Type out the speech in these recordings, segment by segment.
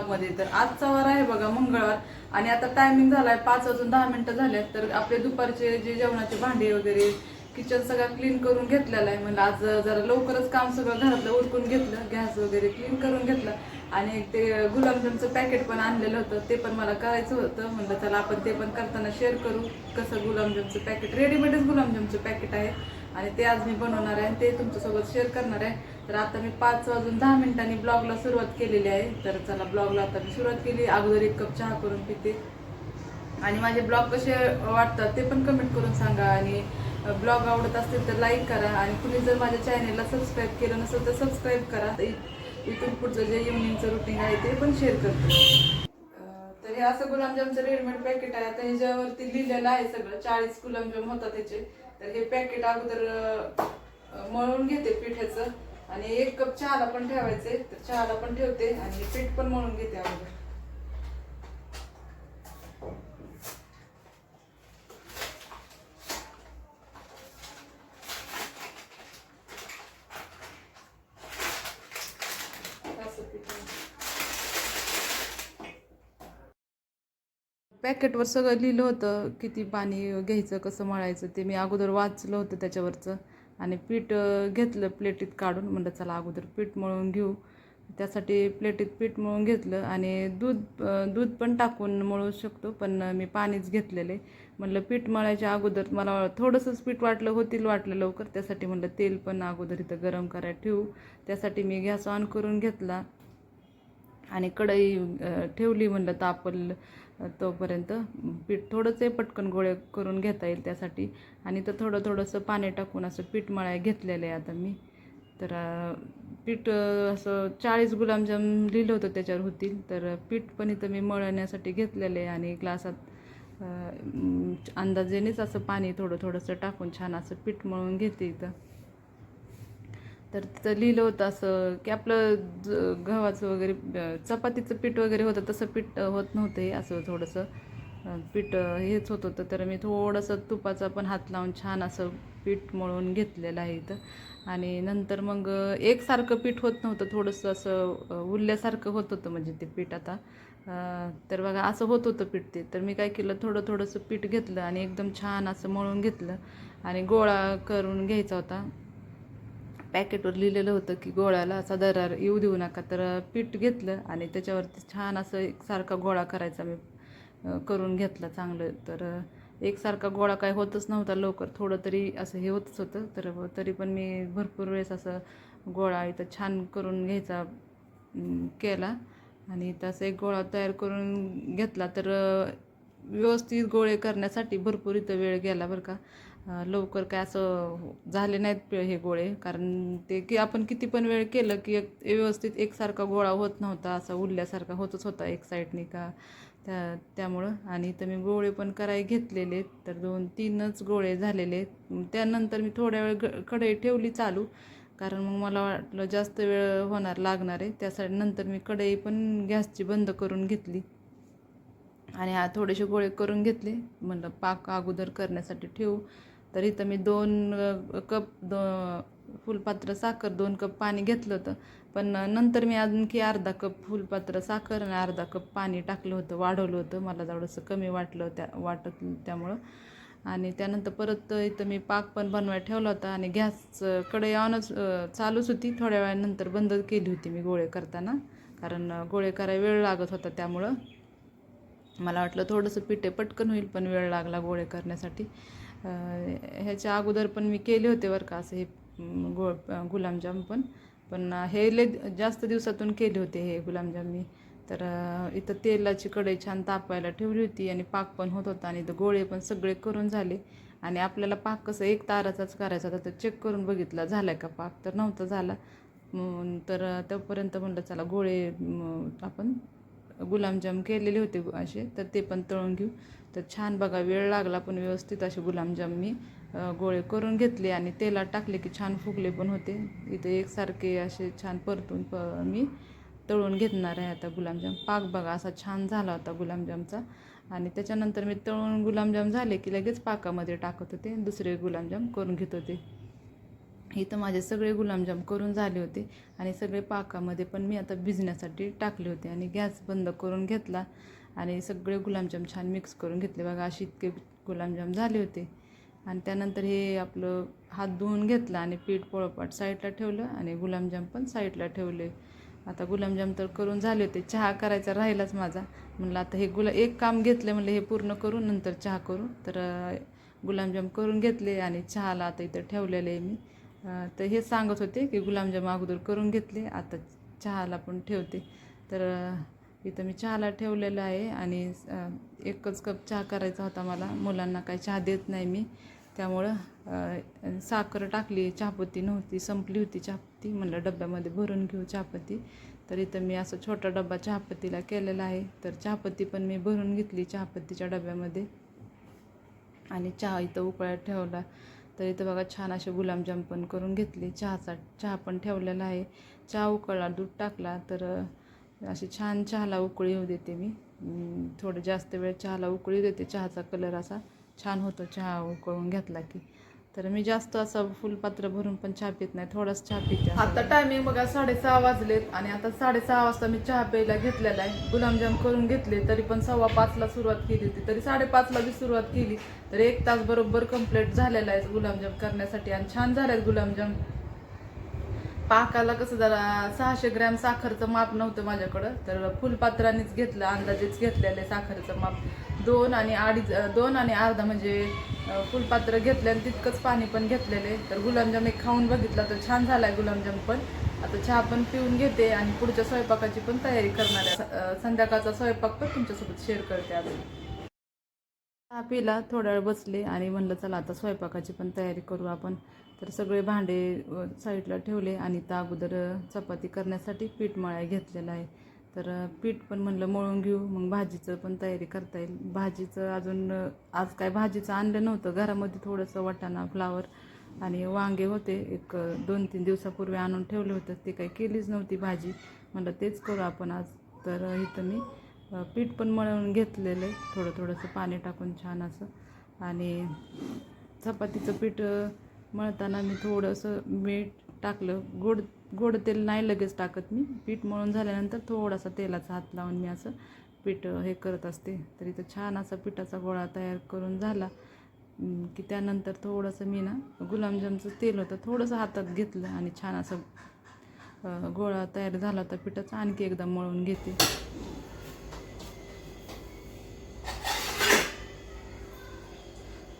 ब्लॉगमध्ये तर आजचा वार आहे बघा मंगळवार. आणि आता टायमिंग झालाय पाच वाजून दहा मिनिटं झाले तर आपले दुपारचे जे जेवणाचे भांडे वगैरे किचन सगळं क्लीन करून घेतलेलं आहे. म्हणजे आज जरा लवकरच काम सगळं घरातलं उरकून घेतलं गॅस वगैरे क्लीन करून घेतलं. आणि ते गुलाबजामचं पॅकेट पण आणलेलं होतं ते पण मला करायचं होतं. म्हणलं चला आपण ते पण करताना शेअर करू कसं गुलाबजामचं पॅकेट रेडीमेडच गुलाबजामचं पॅकेट आहे. आणि ते आज मी बनवणार आहे आणि ते तुमच्यासोबत शेअर करणार आहे. तर आता मी पाच वाजून दहा मिनिटांनी ब्लॉगला सुरुवात केलेली आहे. तर चला ब्लॉगला आता मी सुरुवात केली. अगोदर एक कप चहा करून पिते. आणि माझे ब्लॉग कसे वाटतात ते पण कमेंट करून सांगा. आणि ब्लॉग आवडत असतील तर लाईक करा. आणि तुम्ही जर माझ्या चॅनेलला सबस्क्राईब केलं नसेल तर सबस्क्राईब करा. इथून पुढचं जे इव्हनिंगचं रुटीन आहे ते पण शेअर करते. तर हे असं गुलाबजामचं रेडीमेड पॅकेट आहे. आता ह्याच्यावरती लिहिलेलं आहे सगळं. चाळीस गुलाबजाम होतात त्याचे तर हे पॅकेट अगोदर मळून घेते पिठाचं. आणि एक कप चहाला पण ठेवायचे. तर चहाला पण ठेवते आणि पीठ पण मळून घेते अगोदर असं पीठ मळून. पॅकेटवर सगळं लिहिलं होतं किती पाणी घ्यायचं कसं मळायचं ते मी अगोदर वाचलं होतं त्याच्यावरचं. आणि पीठ घेतलं प्लेटीत काढून म्हणलं चला अगोदर पीठ मळून घेऊ. त्यासाठी प्लेटीत पीठ मळून घेतलं आणि दूध दूध पण टाकून मळू शकतो पण मी पाणीच घेतलेलं आहे. म्हणलं पीठ मळायच्या अगोदर मला थोडंसंच पीठ वाटलं होतील वाटलं लवकर. त्यासाठी म्हणलं तेल पण अगोदर इथं गरम करायला ठेवू. त्यासाठी मी गॅस ऑन करून घेतला आणि कढई ठेवली म्हणलं तापल तोपर्यंत पीठ थोडंच पटकन गोळे करून घेता येईल त्यासाठी. आणि तर थोडं थोडंसं पाणी टाकून असं पीठ मळाय घेतलेलं आहे आता मी. तर पीठ असं चाळीस गुलाबजाम लिहिलं होतं त्याच्यावर होतील. तर पीठ पण इथं मी मळण्यासाठी घेतलेलं आहे आणि ग्लासात अंदाजेनेच असं पाणी थोडं थोडंसं टाकून छान असं पीठ मळून घेते इथं. तर तिथं लिहिलं होतं असं की आपलं ज- गव्हाचं वगैरे चपातीचं पीठ वगैरे होतं तसं पीठ होत नव्हतं असं थोडंसं. पीठ हेच होत होतं तर मी थोडंसं तुपाचा पण हात लावून छान असं पीठ मळून घेतलेलं आहे इथं. आणि नंतर मग एकसारखं पीठ होत नव्हतं थोडंसं असं उरल्यासारखं होत होतं म्हणजे ते पीठ आता. तर बघा असं होत होतं पीठ ते. तर मी काय केलं थोडं थोडंसं पीठ घेतलं आणि एकदम छान असं मळून घेतलं. आणि गोळा करून घ्यायचा होता. पॅकेटवर लिहिलेलं होतं की गोळ्याला असा दरार येऊ देऊ नका. तर पीठ घेतलं आणि त्याच्यावरती छान असं एकसारखा गोळा करायचा मी करून घेतला चांगलं. तर एकसारखा गोळा काय होतच नव्हता लवकर. थोडं तरी असं हे होतच होतं. तर तरी पण मी भरपूर वेळेस असं गोळा इथं छान करून घ्यायचा केला. आणि तसं एक गोळा तयार करून घेतला. तर व्यवस्थित गोळे करण्यासाठी भरपूर इथं वेळ गेला बरं का. लवकर काय असं झाले नाहीत हे गोळे. कारण ते की आपण किती पण वेळ केलं की एक व्यवस्थित एकसारखा गोळा होत नव्हता असा उरल्यासारखा होतच होता एक साईडने का? त्या त्यामुळं. आणि इथं मी गोळे पण कराय घेतलेले तर दोन तीनच गोळे झालेले त्यानंतर मी थोड्या वेळ ग कढई ठेवली चालू. कारण मग मला वाटलं जास्त वेळ होणार लागणार आहे. त्यासाठी नंतर मी कढई पण गॅसची बंद करून घेतली. आणि हा थोडेसे गोळे करून घेतले. म्हणलं पाक अगोदर करण्यासाठी ठेवू. तर इथं मी दोन कप दो फुलपात्र साखर दोन कप पाणी घेतलं होतं. पण नंतर मी आणखी अर्धा कप फुलपात्र साखर आणि अर्धा कप पाणी टाकलं होतं वाढवलं होतं. मला थोडंसं कमी वाटलं त्या वाटत त्यामुळं. आणि त्यानंतर परत इथं मी पाक पण बनवायला ठेवला होता आणि गॅसकडे ऑनच चालूच होती. थोड्या वेळानंतर बंद केली होती मी गोळे करताना. कारण गोळे करायला वेळ लागत होता त्यामुळं. मला वाटलं थोडंसं पिठे पटकन होईल पण वेळ लागला गोळे करण्यासाठी. ह्याच्या अगोदर पण मी केले होते बरं का असं हे गो गुलाबजाम पण. पण हे लय जास्त दिवसातून केले होते हे गुलाबजाम मी. तर इथं तेलाची कढई छान तापायला ठेवली होती आणि पाक पण होत होता आणि इथं गोळे पण सगळे करून झाले. आणि आपल्याला पाक कसं एक ताराचाच करायचा होता तर चेक करून बघितला झाला का पाक? तर नव्हता झाला. मग तर तोपर्यंत म्हणलं चला गोळे आपण गुलाबजाम केलेले होते असे तर ते पण तळून घेऊ. तर छान बघा वेळ लागला पण व्यवस्थित असे गुलाबजाम मी गोळे करून घेतले आणि तेलात टाकले की छान फुगले पण होते. इथे एकसारखे असे छान परतून प मी तळून घेणार आहे आता गुलाबजाम पाक बघा असा छान झाला होता गुलाबजामचा आणि त्याच्यानंतर मी तळून गुलाबजाम झाले की लगेच पाकामध्ये टाकत होते दुसरे गुलाबजाम करून घेत होते. इथं माझे सगळे गुलाबजाम करून झाले होते आणि सगळे पाकामध्ये पण मी आता भिजण्यासाठी टाकले होते आणि गॅस बंद करून घेतला आणि सगळे गुलाबजाम छान मिक्स करून घेतले. बघा असे इतके गुलाबजाम झाले होते. आणि त्यानंतर हे आपलं हात धुवून घेतला आणि पीठ पोळपाट साईडला ठेवलं आणि गुलाबजाम पण साईडला ठेवले. आता गुलाबजाम तर करून झाले होते. चहा करायचा राहिलाच माझा. म्हणलं आता हे गुला एक काम घेतलं म्हणलं हे पूर्ण करून नंतर चहा करू. तर गुलाबजाम करून घेतले आणि चहाला आता इथं ठेवलेले आहे मी. तर हे सांगत होते की गुलाबजाम अगोदर करून घेतले आता चहाला पण ठेवते. तर इथं मी चहाला ठेवलेलं आहे आणि एकच कप चहा करायचा होता मला. मुलांना काही चहा देत नाही मी. त्यामुळं साखर टाकली चहापत्ती नव्हती संपली होती चहापत्ती. म्हणलं डब्यामध्ये भरून घेऊ चहापत्ती. तर इथं मी असं छोटा डब्बा चहापत्तीला केलेला आहे. तर चहापत्ती पण मी भरून घेतली चहापत्तीच्या डब्यामध्ये. आणि चहा इथं उकळ्यात ठेवला. तर इथं बघा छान असे गुलाबजाम पण करून घेतले. चहाचा चहा पण ठेवलेला आहे. चहा उकळला दूध टाकला तर अशी छान चहाला उकळी होऊ देते मी. थोडं जास्त वेळ चहाला उकळी देते. चहाचा कलर असा छान होतो. चहा उकळून घेतला की. तर मी जास्त असं फुलपात्र भरून पण चहा पित नाही थोडाच चहा पिते आता टायमिंग बघा साडेसहा वाजलेत आणि आता साडेसहा वाजता मी चहा प्यायला घेतलेला आहे. गुलाबजाम करून घेतले तरी पण सव्वा पाचला सुरुवात केली होती. तरी साडेपाचला बी सुरुवात केली. तर एक तास बरोबर कंप्लीट झालेला आहे गुलाबजाम करण्यासाठी आणि छान झाले गुलाबजाम पाकाला कसं जरा सहाशे ग्रॅम साखरचं माप नव्हतं माझ्याकडं तर फुलपात्रानेच घेतलं अंदाजेच घेतलेलं आहे साखरेचं माप. दोन आणि अडीच दोन आणि अर्धा म्हणजे फुलपात्र घेतले आणि तितकंच पाणी पण घेतलेले. तर गुलाबजाम एक खाऊन बघितला तर छान झाला आहे गुलाबजाम पण. आता चहा पण पिऊन घेते आणि पुढच्या स्वयंपाकाची पण तयारी करणार आहे. संध्याकाळचा स्वयंपाक पण तुमच्यासोबत शेअर करते अजून. चहा पिला थोडा वेळ बसले आणि म्हणलं चला आता स्वयंपाकाची पण तयारी करू आपण. तर सगळे भांडे साईडला ठेवले आणि त्या अगोदर चपाती करण्यासाठी पीठ मळाय घेतलेलं आहे. तर पीठ पण म्हणलं मळून घेऊ मग भाजीचं पण तयारी करता येईल. भाजीचं अजून आज काय भाजीचं आणलं नव्हतं. घरामध्ये थोडंसं वाटाणा फ्लावर आणि वांगे होते. एक दोन तीन दिवसापूर्वी आणून ठेवलं होतं. ते काही केलीच नव्हती भाजी. म्हणलं तेच करू आपण आज. तर इथं मी पीठ पण मळून घेतलेलं आहे. थोडं थोडंसं पाणी टाकून छान असं. आणि चपातीचं पीठ मळताना मी थोडंसं मीठ टाकलं. गोड गोड तेल नाही लगेच टाकत मी. पीठ मळून झाल्यानंतर थोडासा तेलाचा हात लावून मी असं पीठ हे करत असते. तर इथं छान असा पिठाचा गोळा तयार करून झाला. की त्यानंतर थोडंसं मी ना गुलाबजामचं तेल होतं थोडंसं हातात घेतलं आणि छान असं गोळा तयार झाला होता पिठाचा. आणखी एकदा मळून घेते.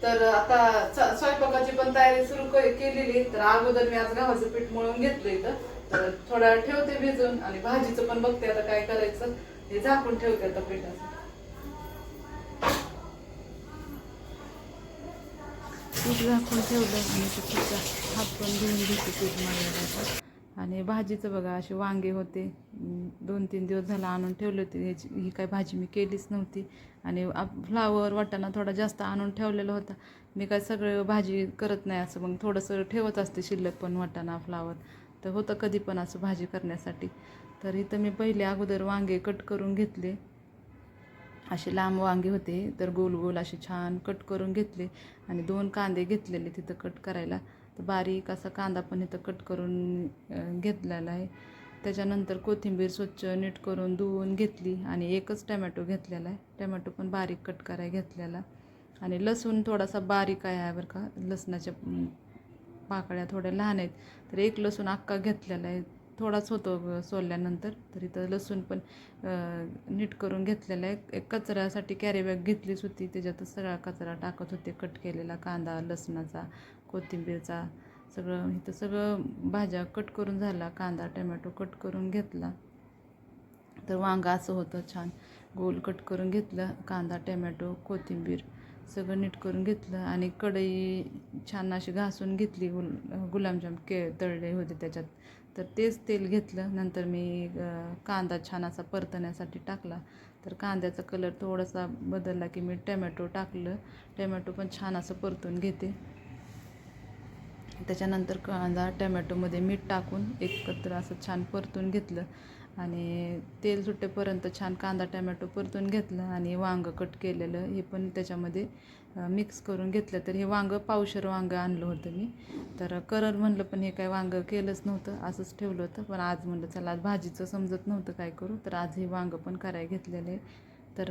तर आता स्वयंपाकाची पण तयारी सुरू केलेली तर अगोदर मी आज गव्हाचं पीठ मळून घेतलं इथं. तर थोडा ठेवते भिजून आणि भाजीचं पण बघते आता काय करायचं. हे झाकून ठेवते आता पिठाचं. पीठ झाकून ठेवलं हात पण घेऊन घेते पीठ आणि भाजीचं बघा असे वांगे होते. दोन तीन दिवस झाला आणून ठेवले होते. ह्याची ही काय भाजी मी केलीच नव्हती. आणि फ्लावर वाटाणा थोडा जास्त आणून ठेवलेला होता. मी काय सगळं भाजी करत नाही असं मग थोडंसं ठेवत असते शिल्लक पण वाटाणा फ्लावर तर होतं कधी पण असं भाजी करण्यासाठी. तर इथं मी पहिले अगोदर वांगे कट करून घेतले. असे लांब वांगे होते तर गोल गोल असे छान कट करून घेतले. आणि दोन कांदे घेतलेले तिथं कट करायला. तर बारीक असा कांदा पण इथं कट करून घेतलेला आहे. त्याच्यानंतर कोथिंबीर स्वच्छ नीट करून धुवून घेतली आणि एकच टमॅटो घेतलेला आहे. टमॅटो पण बारीक कट करायला घेतलेला. आणि लसूण थोडासा बारीक आहे बरं का. लसणाच्या पाकळ्या थोड्या लहान आहेत. तर एक लसूण अक्का घेतलेला आहे. थोडाच होतो सोलल्यानंतर. तर इथं लसूण पण नीट करून घेतलेला आहे. एक कचऱ्यासाठी कॅरीबॅग घेतलीच होती. त्याच्यातच सगळा कचरा टाकत होते. कट केलेला कांदा लसणाचा. कोथिंबीरचा सगळं इथं सगळं भाज्या कट करून झाला कांदा टमॅटो कट करून घेतला. तर वांगा असं होतं छान. गोल कट करून घेतलं कांदा टमॅटो कोथिंबीर सगळं नीट करून घेतलं आणि कढई छान अशी घासून घेतली गुल गुलाबजाम के तळले होते त्याच्यात. तर तेच तेल घेतलं. नंतर मी कांदा छान असा परतण्यासाठी टाकला. तर कांद्याचा कलर थोडासा बदलला की मी टमॅटो टाकलं. टमॅटो पण छान असं परतून घेते. त्याच्यानंतर कांदा टमॅटोमध्ये मीठ टाकून एकत्र असं छान परतून घेतलं. आणि तेल सुटेपर्यंत छान कांदा टमॅटो परतून घेतलं आणि वांगं कट केलेलं. हे पण त्याच्यामध्ये मिक्स करून घेतलं. तर हे वांगं पावशर वांगं आणलं होतं मी. तर करल म्हणलं पण हे काय वांगं केलंच नव्हतं. असंच ठेवलं होतं. पण आज म्हणलं चला आज भाजीचं समजत नव्हतं काय करू. तर आज हे वांगं पण करायला घेतलेलं आहे. तर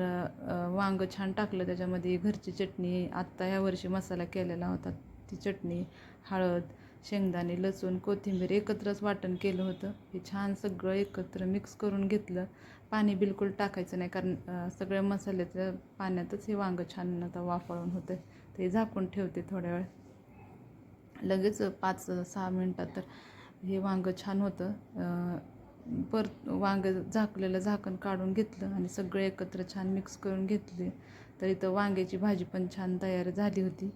वांगं छान टाकलं. त्याच्यामध्ये घरची चटणी आत्ता ह्या वर्षी मसाला केलेला होता. ती चटणी हळद शेंगदाणे लसूण कोथिंबीर एकत्रच वाटण केलं होतं. हे छान सगळं एकत्र मिक्स करून घेतलं. पाणी बिलकुल टाकायचं नाही कारण सगळ्या मसाल्याच्या पाण्यातच हे वांगं छान आता वाफळून होतं ते झाकून ठेवते थोड्या वेळ. लगेच पाच सहा मिनटात तर हे वांगं छान होतं. परत वांगं झाकलेलं झाकण काढून घेतलं आणि सगळे एकत्र छान मिक्स करून घेतले. तर इथं वांग्याची भाजी पण छान तयार झाली होती.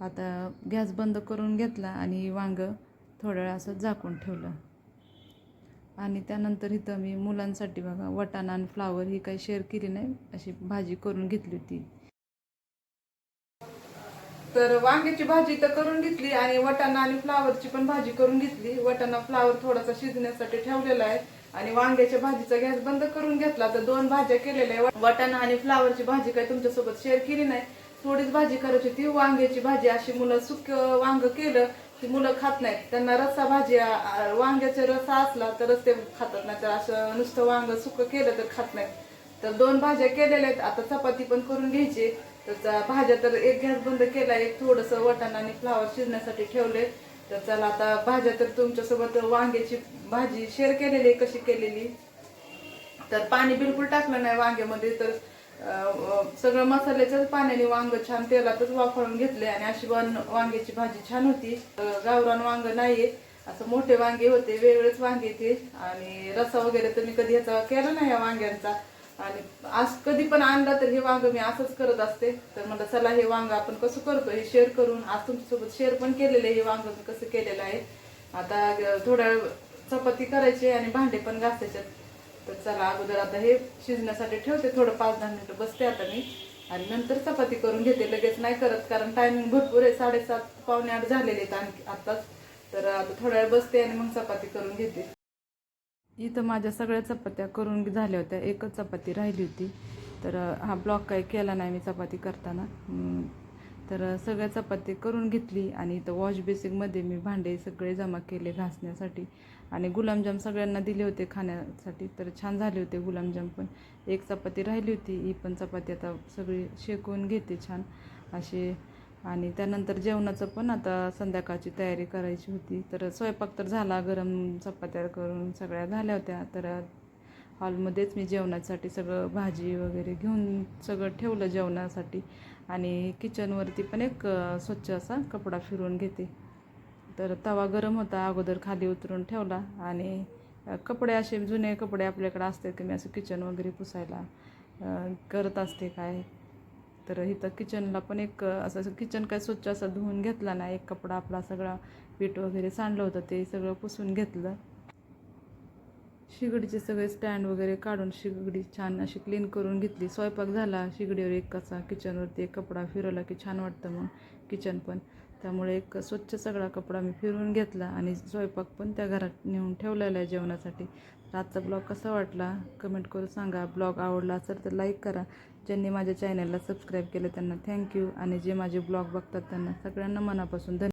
आता गॅस बंद करून घेतला आणि वांगं थोड्या वेळ असं झाकून ठेवलं. आणि त्यानंतर इथं मी मुलांसाठी बघा वटाणा आणि फ्लावर ही काही शेअर केली नाही अशी भाजी करून घेतली होती. तर वांग्याची भाजी तर करून घेतली आणि वटाणा आणि फ्लावरची पण भाजी करून घेतली. वटाणा फ्लावर थोडासा शिजण्यासाठी ठेवलेला आहे आणि वांग्याच्या भाजीचा गॅस बंद करून घेतला. तर दोन भाज्या केलेल्या आहे वटाणा आणि फ्लावरची भाजी काही तुमच्यासोबत शेअर केली नाही थोडीच भाजी करायची होती. वांग्याची भाजी अशी मुलं सुक वांग केलं की मुलं खात नाहीत. त्यांना रस्सा भाजी वांग्याचा रस्सा असला तरच ते खातात. नाही तर असं नुसतं वांग सुक केलं तर खात नाहीत. तर दोन भाज्या केलेल्या आहेत. आता चपाती पण करून घ्यायची. तर भाज्या तर एक गॅस बंद केला. एक थोडस वटाणा आणि फ्लावर शिजण्यासाठी ठेवले. तर चला आता भाज्या तर तुमच्यासोबत वांग्याची भाजी शेअर केलेली आहे, कशी केलेली? तर पाणी बिलकुल टाकलं नाही वांग्यामध्ये. तर सगळं मसाल्याच्याच पाण्याने वांग छान तेलातच वाफळून घेतले आणि अशी वांग्याची भाजी छान होती. गावरान वांग नाहीये. असं मोठे वांगे होते वेगळेच वांगे ते. आणि रसा वगैरे तर मी कधी ह्याचा केला नाही या वांग्यांचा. आणि आज कधी पण आणलं तर हे वांग मी असंच करत असते. तर म्हटलं चला हे वांग आपण कसं करतो हे शेअर करून आज तुमच्यासोबत शेअर पण केलेलं आहे हे वांग मी कसं केलेलं आहे. आता अं, थोड्या वेळ चपाती करायची आणि भांडे पण घासायच्यात तर चला अगोदर आता हे शिजण्यासाठी ठेवते थोडं पाच दहा मिनिटं बसते आता मी. आणि नंतर चपाती करून घेते लगेच नाही करत कारण टायमिंग भरपूर आहे साडेसात पावणे आठ झालेले आहेत आणखी आताच तर आता थोड्या वेळ बसते आणि मग चपाती करून घेते. इथं माझ्या सगळ्या चपात्या करून झाल्या होत्या एकच चपाती राहिली होती. तर हा ब्लॉक काही केला नाही मी चपाती करताना. तर सगळ्या चपाती करून घेतली आणि इथं वॉश बेसिकमध्ये मी भांडे सगळे जमा केले घासण्यासाठी. आणि गुलाबजाम सगळ्यांना दिले होते खाण्यासाठी तर छान झाले होते गुलाबजाम पण. एक चपाती राहिली होती ही पण चपाती आता सगळी शेकवून घेते छान असे आणि त्यानंतर जेवणाचं पण आता संध्याकाळची तयारी करायची होती. तर स्वयंपाक तर झाला गरम चपात्या करून सगळ्या झाल्या होत्या. तर हॉलमध्येच मी जेवणासाठी सगळं भाजी वगैरे घेऊन सगळं ठेवलं जेवणासाठी. आणि किचनवरती पण एक स्वच्छ असा कपडा फिरवून घेते. तर तवा गरम होता अगोदर खाली उतरून ठेवला आणि कपडे असे जुने कपडे आपल्याकडे असतात की मी असं किचन वगैरे पुसायला करत असते काय. तर इथं किचनला पण एक असं किचन काय स्वच्छ असं धुवून घेतला ना एक कपडा आपला सगळा पीठ वगैरे सांडलं होतं ते सगळं पुसून घेतलं. शिगडीचे सगळे स्टँड वगैरे काढून शिगडी छान अशी क्लीन करून घेतली. स्वयंपाक झाला शिगडीवर एक कसा किचनवरती एक कपडा फिरवला की छान वाटतं मग किचन पण. त्यामुळे एक स्वच्छ सगळा कपडा मी फिरवून घेतला आणि स्वयंपाक पण त्या घरात नेऊन ठेवलेला आहे जेवणासाठी. तर आजचा ब्लॉग कसा वाटला? कमेंट करून सांगा. ब्लॉग आवडला असेल तर लाईक करा. ज्यांनी माझ्या चॅनलला सबस्क्राईब केलं त्यांना थँक्यू आणि जे माझे ब्लॉग बघतात त्यांना सगळ्यांना मनापासून धन्यवाद.